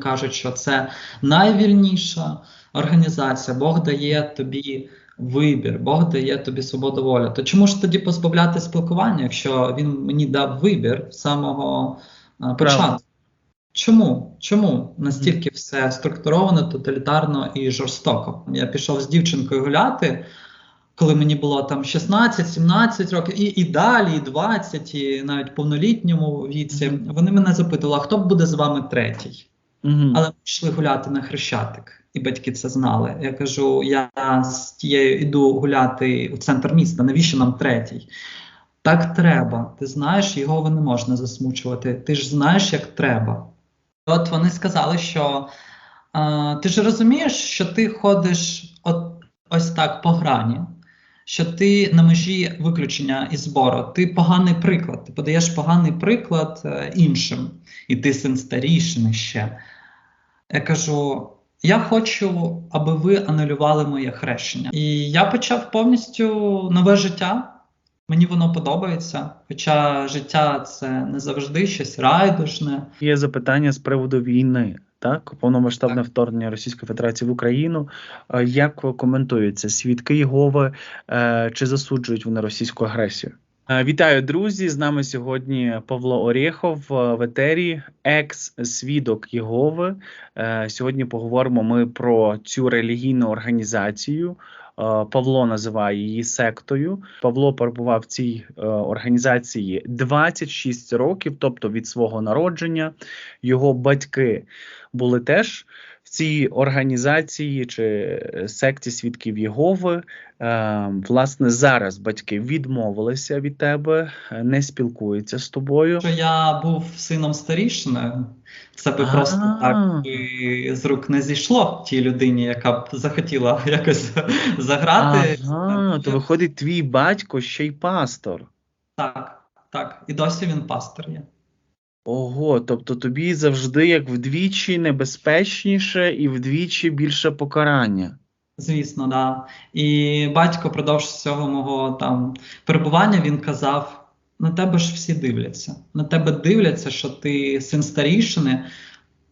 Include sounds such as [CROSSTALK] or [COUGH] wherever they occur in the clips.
кажуть, що це найвільніша організація. Бог дає тобі вибір, Бог дає тобі свободу волі. То чому ж тоді позбавляти спілкування, якщо він мені дав вибір з самого початку? Чому? Чому настільки все структуровано, тоталітарно і жорстоко? Я пішов з дівчинкою гуляти, коли мені було там 16-17 років, і, і далі, і 20, і навіть в повнолітньому віці. Вони мене запитували, хто буде з вами третій? Мгм. Але ми йшли гуляти на хрещатик, і батьки це знали. Я кажу: я з тією іду гуляти у центр міста. Навіщо нам третій? Так треба. Ти знаєш, його не можна засмучувати. Ти ж знаєш, як треба. От вони сказали, що е, ти ж розумієш, що ти ходиш от ось так по грані, що ти на межі виключення і збору. Ти поганий приклад. Ти подаєш поганий приклад е, іншим, і ти син старішини ще. Я кажу: я хочу, аби ви анулювали моє хрещення. І я почав повністю нове життя. Мені воно подобається. Хоча життя це не завжди щось райдужне. Є запитання з приводу війни, так? Повномасштабне Так. вторгнення Російської Федерації в Україну. Як коментується свідки Єгови, е, чи засуджують вони російську агресію? Е, Вітаю, друзі! З нами сьогодні Павло Орєхов е, в етері, екс-свідок Єгови. Е, Сьогодні поговоримо ми про цю релігійну організацію. Павло називає її сектою. Павло перебував в цій організації 26 років, тобто від свого народження. Його батьки були теж в цій організації чи секті свідків Єгови. Е, власне, зараз батьки відмовилися від тебе, е, не спілкуються з тобою. Що я був сином старішини, це би просто так з рук не зійшло тій людині, яка б захотіла [LAUGHS] якось заграти. Ага, то виходить, твій батько ще й пастор. Так, так. І досі він пастор є. Ого, тобто тобі завжди як вдвічі небезпечніше і вдвічі більше покарання. Звісно, да. І батько продовж всього мого там перебування він казав: на тебе ж всі дивляться. На тебе дивляться, що ти син старішини.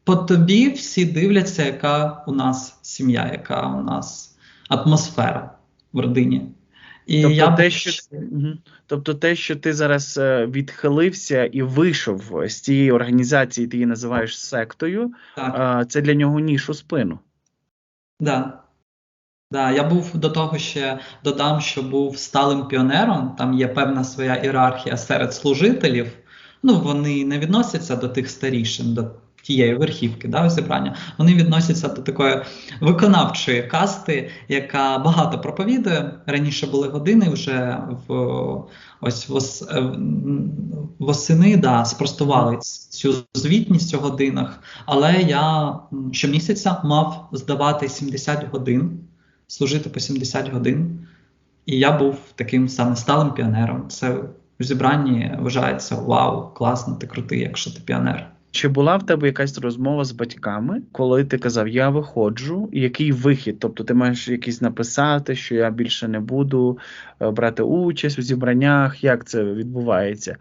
По тобі всі дивляться, яка у нас сім'я, яка у нас атмосфера в родині. І Тобто, я те, що, тобто те, що ти зараз е, відхилився і вийшов з цієї організації, ти її називаєш сектою, так, це для нього ніж у спину. да. Да, я був до того ще додам, що був сталим піонером. Там є певна своя ієрархія серед служителів. Ну, вони не відносяться до тих старішин, до тієї верхівки да, зібрання. Вони відносяться до такої виконавчої касти, яка багато проповідує. Раніше були години вже в ось вос, е, восени да, спростували цю звітність у годинах. Але я щомісяця мав здавати 70 годин, служити по 70 годин. І я був таким саме сталим піонером. Це в зібранні вважається вау, класно, ти крутий, якщо ти піонер. Чи була в тебе якась розмова з батьками, коли ти казав, я виходжу, і який вихід? Тобто ти маєш якийсь написати, що я більше не буду е, брати участь у зібраннях, як це відбувається?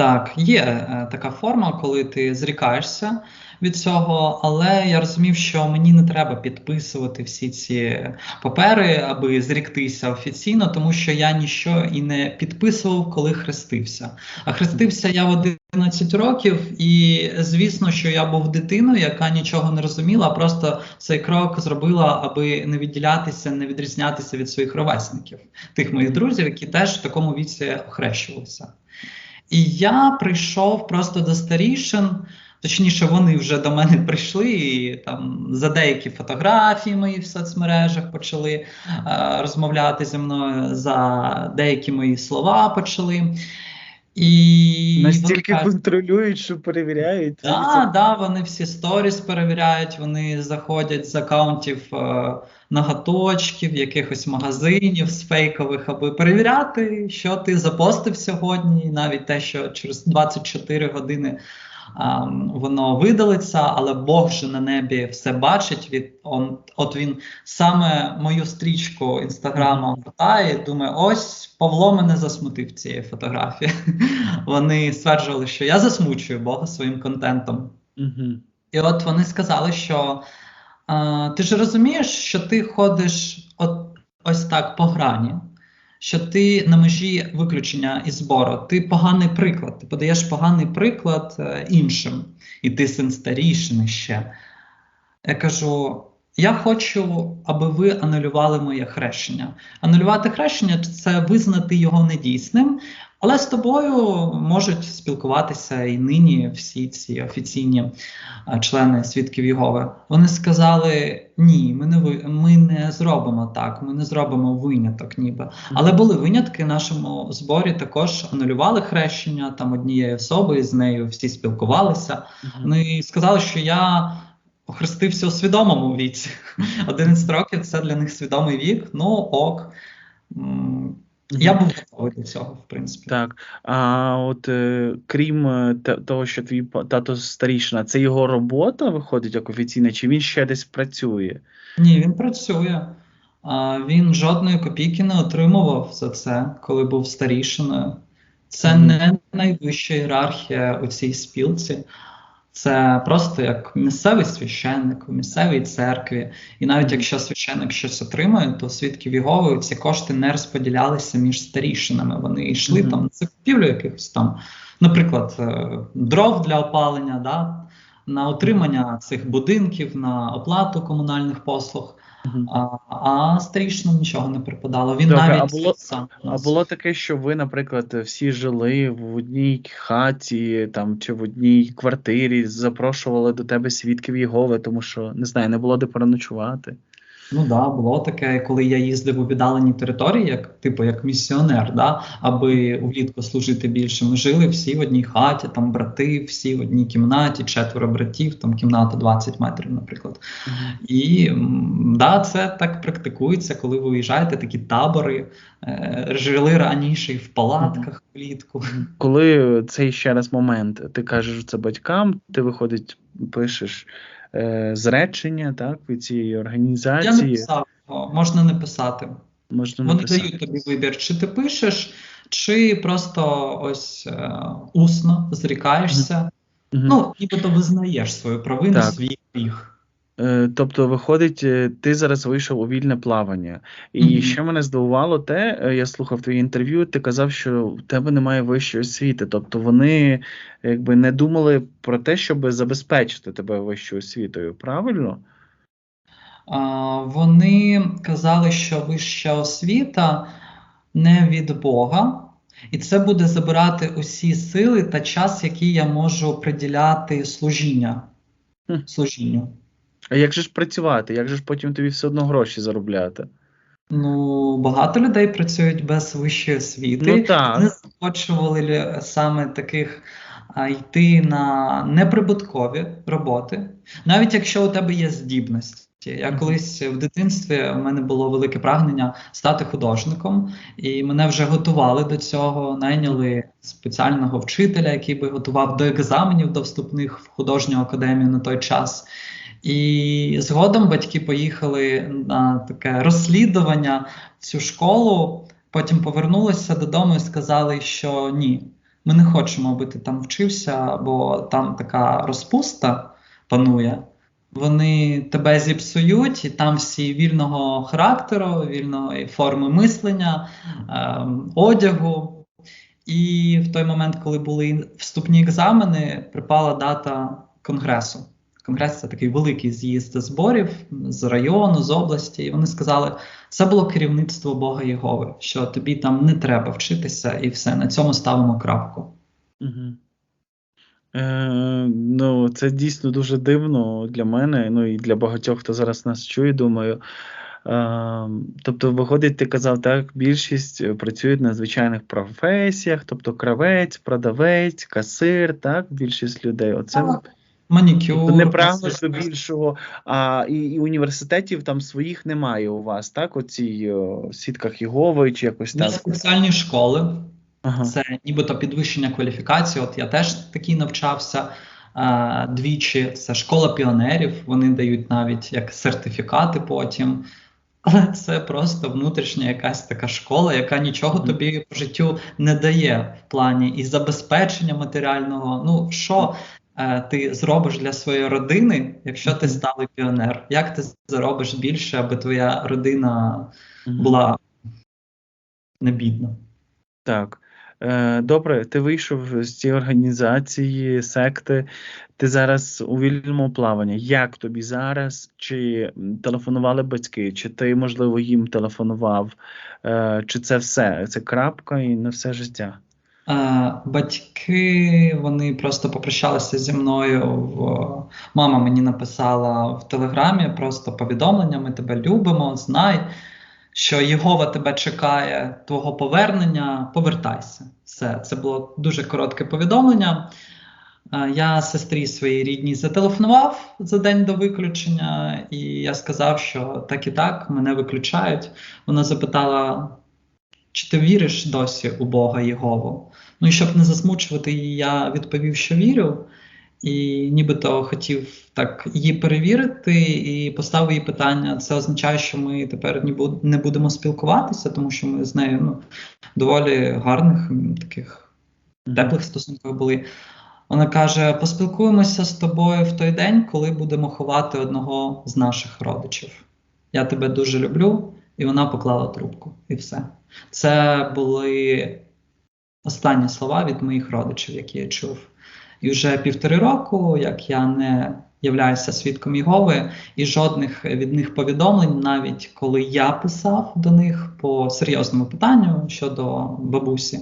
Так, є е, така форма, коли ти зрікаєшся від цього, але я розумів, що мені не треба підписувати всі ці папери, аби зріктися офіційно, тому що я ніщо і не підписував, коли хрестився. А хрестився я в 11 років, і звісно, що я був дитиною, яка нічого не розуміла, просто цей крок зробила, аби не відділятися, не відрізнятися від своїх ровесників, тих моїх друзів, які теж в такому віці охрещувалися. І я прийшов просто до старішин, точніше, вони вже до мене прийшли і там за деякі фотографії мої в соцмережах почали е, розмовляти зі мною, за деякі мої слова почали. І Настільки вони контролюють, що перевіряють. Да, да, вони всі сторіс перевіряють, вони заходять з акаунтів е, ноготочків, якихось магазинів з фейкових, аби перевіряти, що ти запостив сьогодні, і навіть те, що через 24 години а, воно видалиться, але Бог же на небі все бачить. Від он, от він саме мою стрічку інстаграма питає, і думає, ось Павло мене засмутив цією фотографією. [LAUGHS] Вони стверджували, що я засмучую Бога своїм контентом. І от вони сказали, що ти ж розумієш, що ти ходиш от ось так по грані, що ти на межі виключення і збору. Ти поганий приклад, ти подаєш поганий приклад е, іншим, і ти син старішини ще. Я кажу: я хочу, аби ви анулювали моє хрещення. Анулювати хрещення це визнати його недійсним, але з тобою можуть спілкуватися і нині всі ці офіційні члени свідків Єгови. Вони сказали: ні, ми не ми не зробимо так, ми не зробимо виняток, ніби. Але були винятки в нашому зборі. Також анулювали хрещення там однієї особи, з нею всі спілкувалися. Вони сказали, що я. Охрестився у свідомому віці. 11 років це для них свідомий вік. Ну ок. Я був готовий до цього, в принципі. Так. А от е, крім е, того, що твій тато старішина, це його робота виходить як офіційна, чи він ще десь працює? Ні, він працює. А, Він жодної копійки не отримував за це, коли був старішиною. Це mm. не найвища ієрархія у цій спілці. Це просто як місцевий священник у місцевій церкві. І навіть якщо священник щось отримує, то свідків Єгови ці кошти не розподілялися між старішинами. Вони йшли mm-hmm. там на закупівлю якихось там, наприклад, е, дров для опалення, да, на отримання цих будинків, на оплату комунальних послуг. А а стрічно нічого не припадало. Він Добре, навіть а було, сам. А було таке, що ви, наприклад, всі жили в одній хаті там чи в одній квартирі, запрошували до тебе свідків Єгови, тому що не знаю, не було де переночувати. Ну да, було таке, коли я їздив у віддалені території, як типу як місіонер, да, аби влітку служити більше. Ми жили всі в одній хаті, там брати, всі в одній кімнаті, четверо братів, там кімната 20 метрів, наприклад. І да, це так практикується, коли ви виїжджаєте, такі табори, е, жили раніше в палатках влітку. Коли цей ще раз момент, ти кажеш це батькам, ти виходить, пишеш е, зречення так, від цієї організації. Я написав, можна не писати. Можна Вони написати. дають тобі вибір, чи ти пишеш, чи просто ось е, усно зрікаєшся. Mm-hmm. Ну, нібито визнаєш свою провину, так. свій гріх. Е, тобто, виходить, е, ти зараз вийшов у вільне плавання. І mm-hmm. що мене здивувало, те, е, я слухав твоє інтерв'ю, ти казав, що в тебе немає вищої освіти. Тобто вони якби не думали про те, щоб забезпечити тебе вищою освітою, правильно? А, Вони казали, що вища освіта не від Бога. І це буде забирати усі сили та час, який я можу приділяти служіння. служінню. А як же ж працювати? Як же ж потім тобі все одно гроші заробляти? Ну, багато людей працюють без вищої освіти. Ну, так. Не захочували саме таких а, йти на неприбуткові роботи, навіть якщо у тебе є здібності. Я колись в дитинстві у мене було велике прагнення стати художником, і мене вже готували до цього. Найняли спеціального вчителя, який би готував до екзаменів до вступних в художню академію на той час. І згодом батьки поїхали на таке розслідування в цю школу. Потім повернулися додому і сказали, що ні, ми не хочемо, аби ти там вчився, бо там така розпуста панує. Вони тебе зіпсують, і там всі вільного характеру, вільної форми мислення, е, одягу. І в той момент, коли були вступні екзамени, припала дата конгресу. Конгрес це такий великий з'їзд зборів з району, з області, і вони сказали, це було керівництво Бога Єгови, що тобі там не треба вчитися, і все. На цьому ставимо крапку. Угу. Е, Ну, це дійсно дуже дивно для мене, ну і для багатьох, хто зараз нас чує, думаю. Е, тобто, виходить, ти казав, так, більшість працюють на звичайних професіях, тобто кравець, продавець, касир, так, більшість людей. Оце так манікюр. Тобто не прагнуть до більшого, а і, і університетів там своїх немає у вас, так? Оці сітках Єгови чи якось так? Є спеціальні школи. Ага. Це нібито підвищення кваліфікації. От я теж такий навчався а, двічі. Це школа піонерів. Вони дають навіть як сертифікати потім. Але це просто внутрішня якась така школа, яка нічого тобі по життю не дає в плані і забезпечення матеріального. Ну що е, ти зробиш для своєї родини, якщо ти сталий піонер? Як ти заробиш більше, аби твоя родина була не бідна? Так. Е, добре, ти вийшов з цієї організації, секти, ти зараз у вільному плаванні. Як тобі зараз? Чи телефонували батьки, чи ти, можливо, їм телефонував, е, чи це все? Це крапка і на все життя? Е, батьки вони просто попрощалися зі мною. В... Мама мені написала в телеграмі просто повідомлення: ми тебе любимо, знай що Єгова тебе чекає, твого повернення, повертайся. Все, це було дуже коротке повідомлення. Я сестрі своїй рідній зателефонував за день до виключення, і я сказав, що так і так мене виключають. Вона запитала, чи ти віриш досі у Бога Єгову? Ну і щоб не засмучувати її, я відповів, що вірю і нібито хотів так її перевірити і поставив їй питання. Це означає, що ми тепер не будемо спілкуватися, тому що ми з нею ну, доволі гарних, таких теплих стосунках були. Вона каже: поспілкуємося з тобою в той день, коли будемо ховати одного з наших родичів. Я тебе дуже люблю, і вона поклала трубку, і все. Це були останні слова від моїх родичів, які я чув. І вже півтори року, як я не являюся свідком Єгови, і жодних від них повідомлень, навіть коли я писав до них по серйозному питанню щодо бабусі,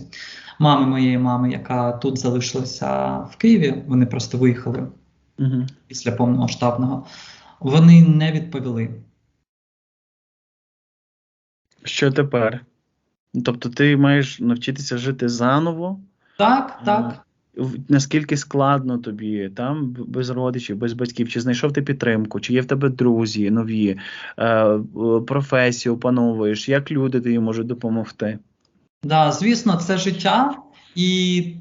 мами моєї мами, яка тут залишилася в Києві, вони просто виїхали угу. після повномасштабного, вони не відповіли. Що тепер? Тобто ти маєш навчитися жити заново? Так, так. наскільки складно тобі там без родичів, без батьків, чи знайшов ти підтримку, чи є в тебе друзі нові, е, професію опановуєш, як люди тобі можуть допомогти? Так, да, звісно, це життя, і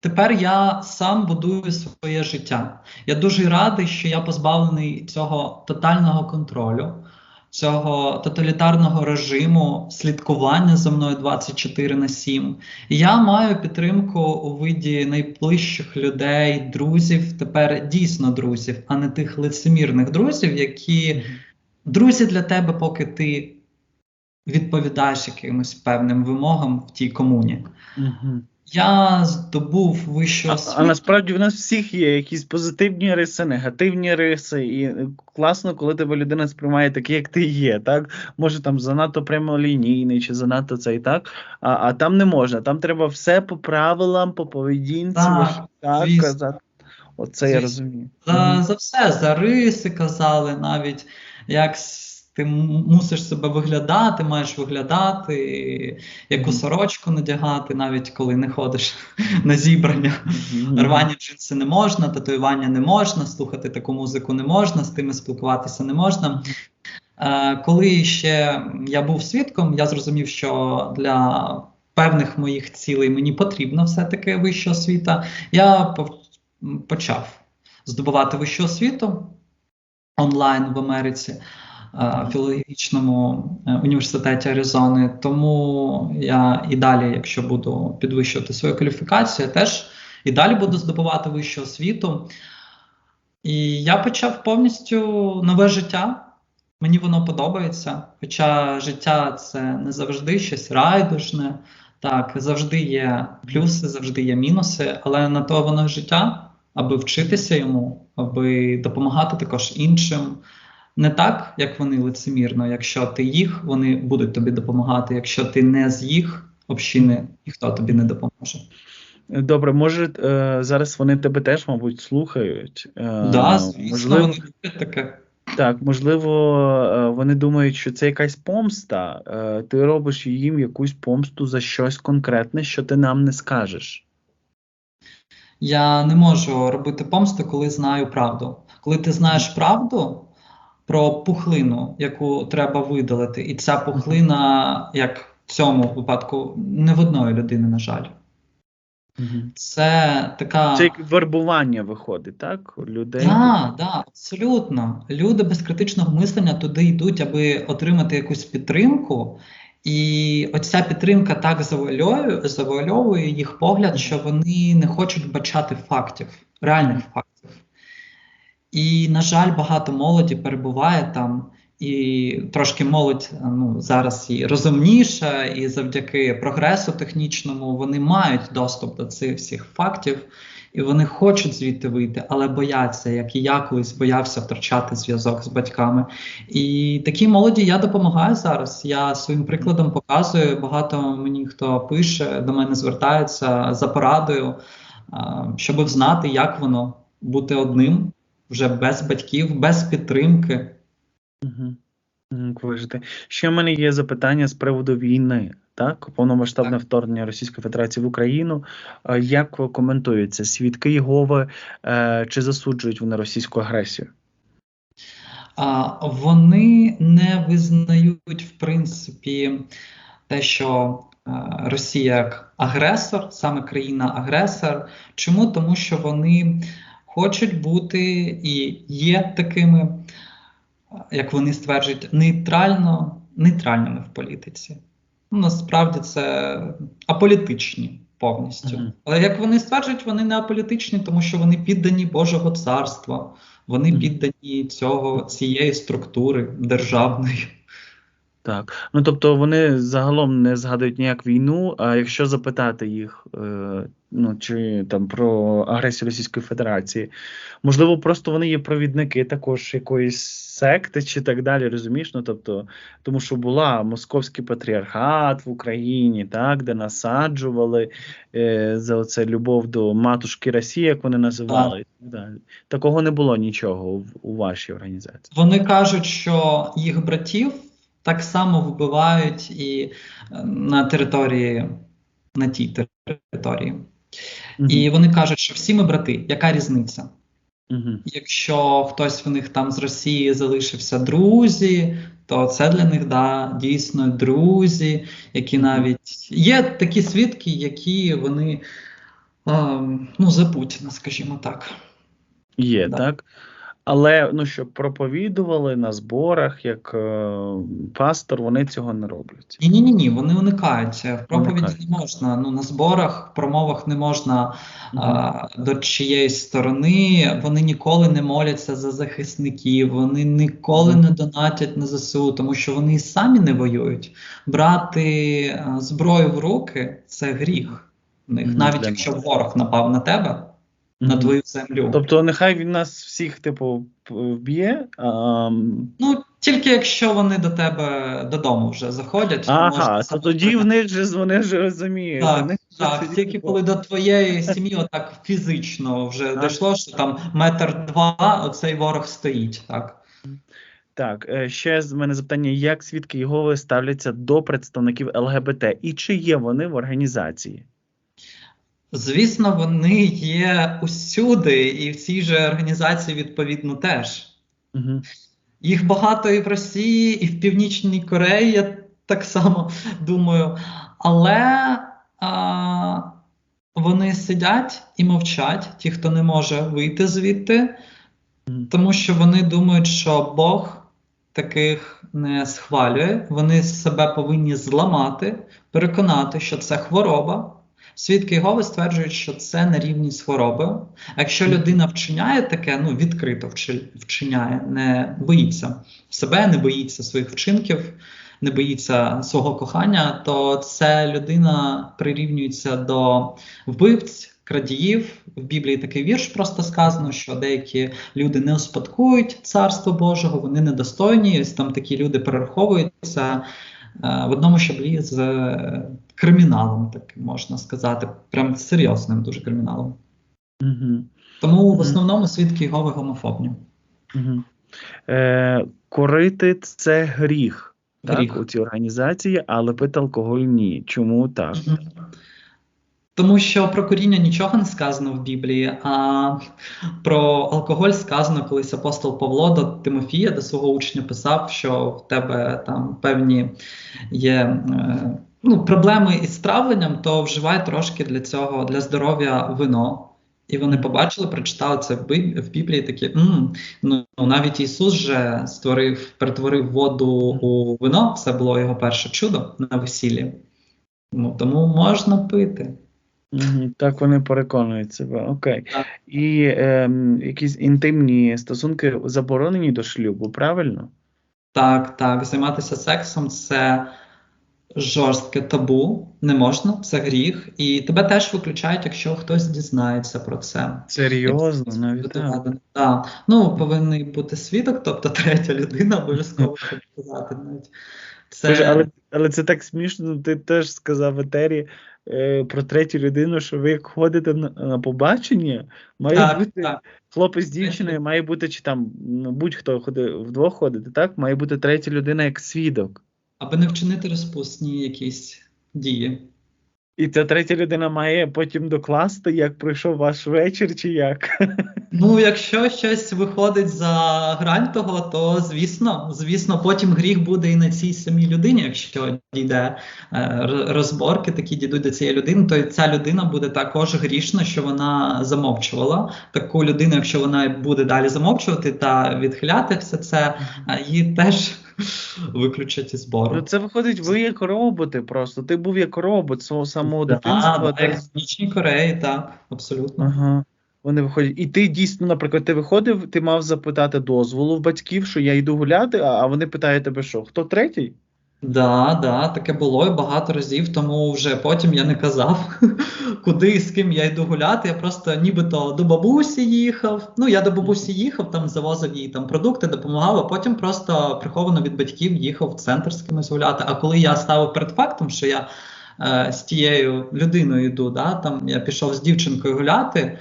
тепер я сам будую своє життя. Я дуже радий, що я позбавлений цього тотального контролю цього тоталітарного режиму слідкування за мною 24 на 7. Я маю підтримку у виді найближчих людей, друзів, тепер дійсно друзів, а не тих лицемірних друзів, які друзі для тебе, поки ти відповідаєш якимось певним вимогам в тій комуні. Угу. Я здобув вищу освіту. А, а насправді в нас всіх є якісь позитивні риси, негативні риси, і класно, коли тебе людина сприймає такий, як ти є. Так може там занадто прямолінійний чи занадто це і так. А а там не можна. Там треба все по правилам, по поведінці, так, так казати. Оце звісно. я розумію. За, за все, за риси казали навіть як ти мусиш себе виглядати, маєш виглядати, яку сорочку надягати, навіть коли не ходиш [LAUGHS] на зібрання. Рвані джинси не можна, татуювання не можна, слухати таку музику не можна, з тими спілкуватися не можна. Е, коли ще я був свідком, я зрозумів, що для певних моїх цілей мені потрібна все-таки вища освіта. Я почав здобувати вищу освіту онлайн в Америці. Е, філологічному е, університеті Аризони. Тому я і далі, якщо буду підвищувати свою кваліфікацію, теж і далі буду здобувати вищу освіту. І я почав повністю нове життя. Мені воно подобається. Хоча життя це не завжди щось райдужне. Так, завжди є плюси, завжди є мінуси, але на то воно життя, аби вчитися йому, аби допомагати також іншим, не так, як вони лицемірно. Якщо ти їх, вони будуть тобі допомагати. Якщо ти не з їх общини, ніхто тобі не допоможе. Добре, може е, зараз вони тебе теж, мабуть, слухають. Е, да, звісно, можливо, вони таке. Так, можливо, е, вони думають, що це якась помста. Ти робиш їм якусь помсту за щось конкретне, що ти нам не скажеш. Я не можу робити помсту, коли знаю правду. Коли ти знаєш правду, про пухлину, яку треба видалити, і ця пухлина, як в цьому випадку, не в одної людини, на жаль. Це така. Це як вербування виходить, так? Людей. Так, да, абсолютно. Люди без критичного мислення туди йдуть, аби отримати якусь підтримку. І оця підтримка так завуальовує їх погляд, що вони не хочуть бачати фактів, реальних фактів. І, на жаль, багато молоді перебуває там, і трошки молодь ну, зараз і розумніша, і завдяки прогресу технічному вони мають доступ до цих всіх фактів, і вони хочуть звідти вийти, але бояться, як і я колись боявся втрачати зв'язок з батьками. І такій молоді я допомагаю зараз. Я своїм прикладом показую. Багато мені хто пише, до мене звертаються за порадою, щоб знати, як воно бути одним вже без батьків, без підтримки. Угу. Ще в мене є запитання з приводу війни, так? Повномасштабне так. вторгнення Російської Федерації в Україну. Як коментується свідки Єгови, е, чи засуджують вони російську агресію? А, Вони не визнають, в принципі, те, що е, Росія як агресор, саме країна-агресор. Чому? Тому що вони хочуть бути і є такими, як вони стверджують, нейтрально, нейтральними в політиці. Ну, Насправді це аполітичні повністю. Mm-hmm. Але як вони стверджують, вони не аполітичні, тому що вони піддані Божого царства, вони mm-hmm. піддані цього, цієї структури державної. Так, ну тобто вони загалом не згадують ніяк війну. А якщо запитати їх, е, ну чи там про агресію Російської Федерації, можливо, просто вони є провідники також якоїсь секти чи так далі, розумієш? Ну тобто, тому що була московський патріархат в Україні, так, де насаджували е, за оце любов до матушки Росії, як вони називали, і так далі. Такого не було нічого у, у вашій організації. Вони кажуть, що їх братів так само вбивають і е, на території, на тій території. Угу. І вони кажуть, що всі ми брати, яка різниця? Угу. Якщо хтось в них там з Росії залишився друзі, то це для них да, дійсно друзі, які навіть є такі свідки, які вони е, ну, за Путіна, скажімо так. Є, да. так. Але ну щоб проповідували на зборах як е, пастор, вони цього не роблять. Ні, ні, ні, вони уникають. В проповіді уникають. не можна. Ну на зборах, в промовах не можна угу. а, до чиєїсь сторони. Вони ніколи не моляться за захисників, вони ніколи угу. не донатять на ЗСУ, тому що вони і самі не воюють. Брати а, зброю в руки це гріх. В них навіть якщо ворог напав на тебе на твою землю. Тобто, нехай він нас всіх, типу, вб'є. А... Ну, тільки якщо вони до тебе додому вже заходять, ага, то тоді в них же вони вже розуміють. Так, вони так тільки коли до твоєї сім'ї отак фізично вже а. дійшло, що там метр два оцей ворог стоїть. так. Так, е, ще з мене запитання: як свідки Єгови ставляться до представників ЛГБТ і чи є вони в організації? Звісно, вони є усюди, і в цій же організації відповідно теж. Угу. Їх багато і в Росії, і в Північній Кореї, я так само думаю. Але а, вони сидять і мовчать, ті, хто не може вийти звідти, тому що вони думають, що Бог таких не схвалює. Вони себе повинні зламати, переконати, що це хвороба. Свідки Єгови стверджують, що це на рівні з хворобою. А якщо людина вчиняє таке, ну відкрито вчиняє, не боїться себе, не боїться своїх вчинків, не боїться свого кохання, то ця людина прирівнюється до вбивць. Крадіїв в Біблії такий вірш просто сказано, що деякі люди не успадкують царство Божого, вони недостойні. Там такі люди перераховуються в одному шаблі з криміналом, так можна сказати, прям серйозним дуже криміналом. Угу. Тому в основному свідки Єгови гомофобні. Угу. Е, Корити це гріх, гріх. так, у цій організації, але пити алкоголь ні. Чому так? Угу. Тому що про коріння нічого не сказано в Біблії, а про алкоголь сказано колись апостол Павло до Тимофія, до свого учня писав, що в тебе там певні є е, ну, проблеми із травленням, то вживай трошки для цього, для здоров'я вино. І вони побачили, прочитали це в Біблії такі, М, ну навіть Ісус же створив, перетворив воду у вино, це було його перше чудо на весіллі. Ну, Тому можна пити. Так вони переконують себе. Окей. І ем, якісь інтимні стосунки заборонені до шлюбу, правильно? Так, так, займатися сексом це жорстке табу, не можна, це гріх, і тебе теж виключають, якщо хтось дізнається про це. Серйозно, навіть Буде так. Так. Ну, повинен бути свідок, тобто третя людина обов'язково сказати навіть. Це але, але це так смішно. Ти теж сказав в етері е, про третю людину, що ви як ходите на, на побачення, має так, бути так. хлопець з дівчиною, має бути, чи там ну, будь-хто ходить вдвох ходити, так? Має бути третя людина як свідок. аби не вчинити розпусні якісь дії. І ця третя людина має потім докласти, як пройшов ваш вечір, чи як. Ну, якщо щось виходить за грань того, то звісно, звісно, потім гріх буде і на цій самій людині. Якщо дійде е, розборки, такі дійдуть до цієї людини, то ця людина буде також грішна, що вона замовчувала. Таку людину, якщо вона буде далі замовчувати та відхиляти все це, е, її теж [LAUGHS] виключать із збору. Ну, це виходить, ви як роботи просто. Ти був як робот свого самого дитинства. в Північній Кореї, так, абсолютно. Ага. Вони виходять. І ти дійсно, наприклад, ти виходив, ти мав запитати дозволу в батьків, що я йду гуляти, а вони питають тебе, що хто третій? Да, да, таке було і багато разів, тому вже потім я не казав, [LAUGHS] куди і з ким я йду гуляти. Я просто нібито до бабусі їхав. Ну, я до бабусі їхав, там завозив їй там продукти, допомагав, а потім просто приховано від батьків їхав в центр з кимось гуляти. А коли я ставив перед фактом, що я е, з тією людиною йду, да, там я пішов з дівчинкою гуляти.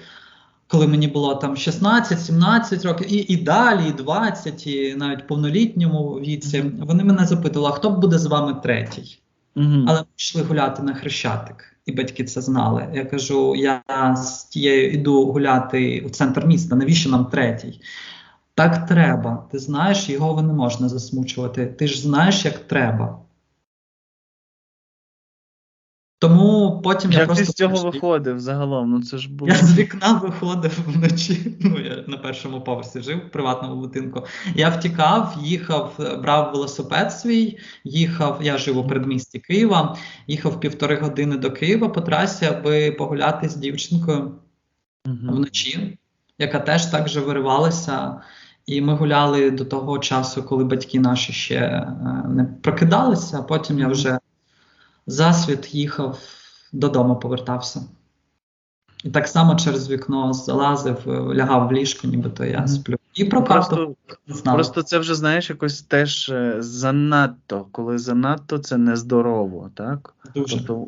Коли мені було там 16-17 років, і, і далі, і 20, і навіть повнолітньому віці, Мгм. вони мене запитували, хто буде з вами третій? Угу. Але ми йшли гуляти на Хрещатик, і батьки це знали. Я кажу: я з тією йду гуляти у центр міста, навіщо нам третій? Так треба. Ти знаєш, його не можна засмучувати. Ти ж знаєш, як треба. Тому потім я Як ти з цього виходив загалом? Ну це ж було. Я з вікна виходив вночі. [LAUGHS] Ну, я на першому поверсі жив в приватному будинку. Я втікав, їхав, брав велосипед свій, їхав. Я жив у передмісті Києва, їхав півтори години до Києва по трасі, аби погуляти з дівчинкою Мгм. вночі, яка теж так же виривалася. І ми гуляли до того часу, коли батьки наші ще е, не прокидалися, а потім я вже засвіт їхав додому, повертався. І так само через вікно залазив, лягав в ліжко, нібито я сплю. І про Просто, карту просто це вже знаєш якось теж е, занадто, коли занадто це нездорово, так? дуже. Тобто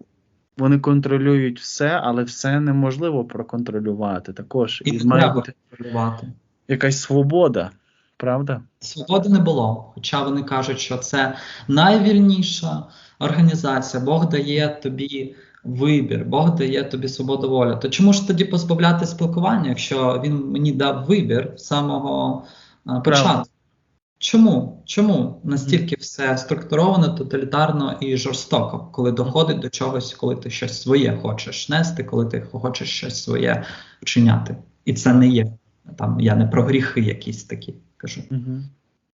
вони контролюють все, але все неможливо проконтролювати також. І І має бути контролювати. якась свобода, правда? Свободи не було. Хоча вони кажуть, що це найвільніша організація. Бог дає тобі вибір, Бог дає тобі свободу волі. То чому ж тоді позбавляти спілкування, якщо він мені дав вибір з самого початку? Чому? Чому настільки все структуровано, тоталітарно і жорстоко, коли доходить до чогось, коли ти щось своє хочеш нести, коли ти хочеш щось своє вчиняти? І це не є там. Я не про гріхи якісь такі кажу.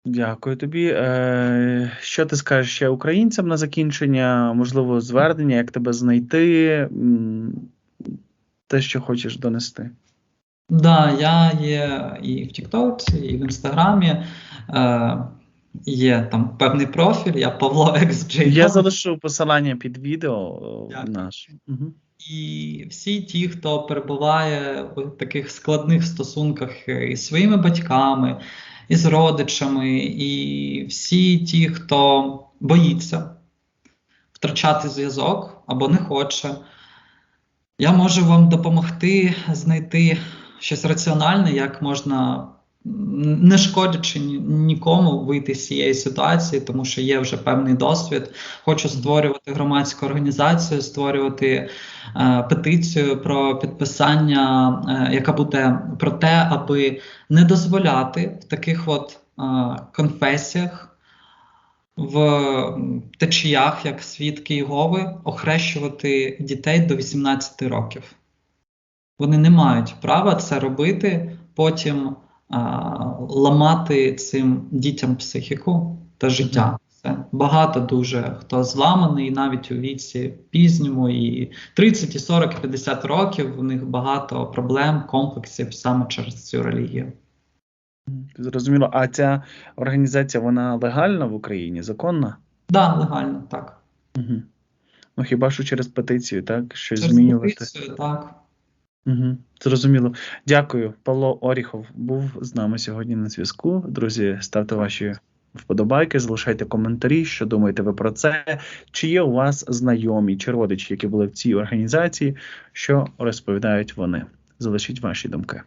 Дякую тобі. Е, що ти скажеш ще українцям на закінчення? Можливо, звернення, як тебе знайти? Те, що хочеш донести. Да, я є і в Тіктоці, і в Інстаграмі. Е, є там певний профіль, я Павло [LAUGHS] XJ. Я залишу посилання під відео е, Дякую. наш. Угу. І всі ті, хто перебуває в таких складних стосунках із своїми батьками, із родичами, і всі ті, хто боїться втрачати зв'язок або не хоче, я можу вам допомогти знайти щось раціональне, як можна, не шкодячи нікому, вийти з цієї ситуації, тому що є вже певний досвід. Хочу створювати громадську організацію, створювати е, петицію про підписання, е, яка буде про те, аби не дозволяти в таких от е, конфесіях. В течіях, як свідки Єгови, охрещувати дітей до 18 років. Вони не мають права це робити, потім ламати цим дітям психіку та життя. Все. Багато дуже хто зламаний, навіть у віці пізньому, і 30, і 40, і 50 років у них багато проблем, комплексів саме через цю релігію. Зрозуміло. А ця організація вона легальна в Україні, законна? Так, да, легально, так. Угу. Ну хіба що через петицію, так? Щось Через змінювати? петицію, так. Угу. Зрозуміло. Дякую. Павло Оріхов був з нами сьогодні на зв'язку. Друзі, ставте ваші вподобайки, залишайте коментарі, що думаєте ви про це. Чи є у вас знайомі чи родичі, які були в цій організації, що розповідають вони? Залишіть ваші думки.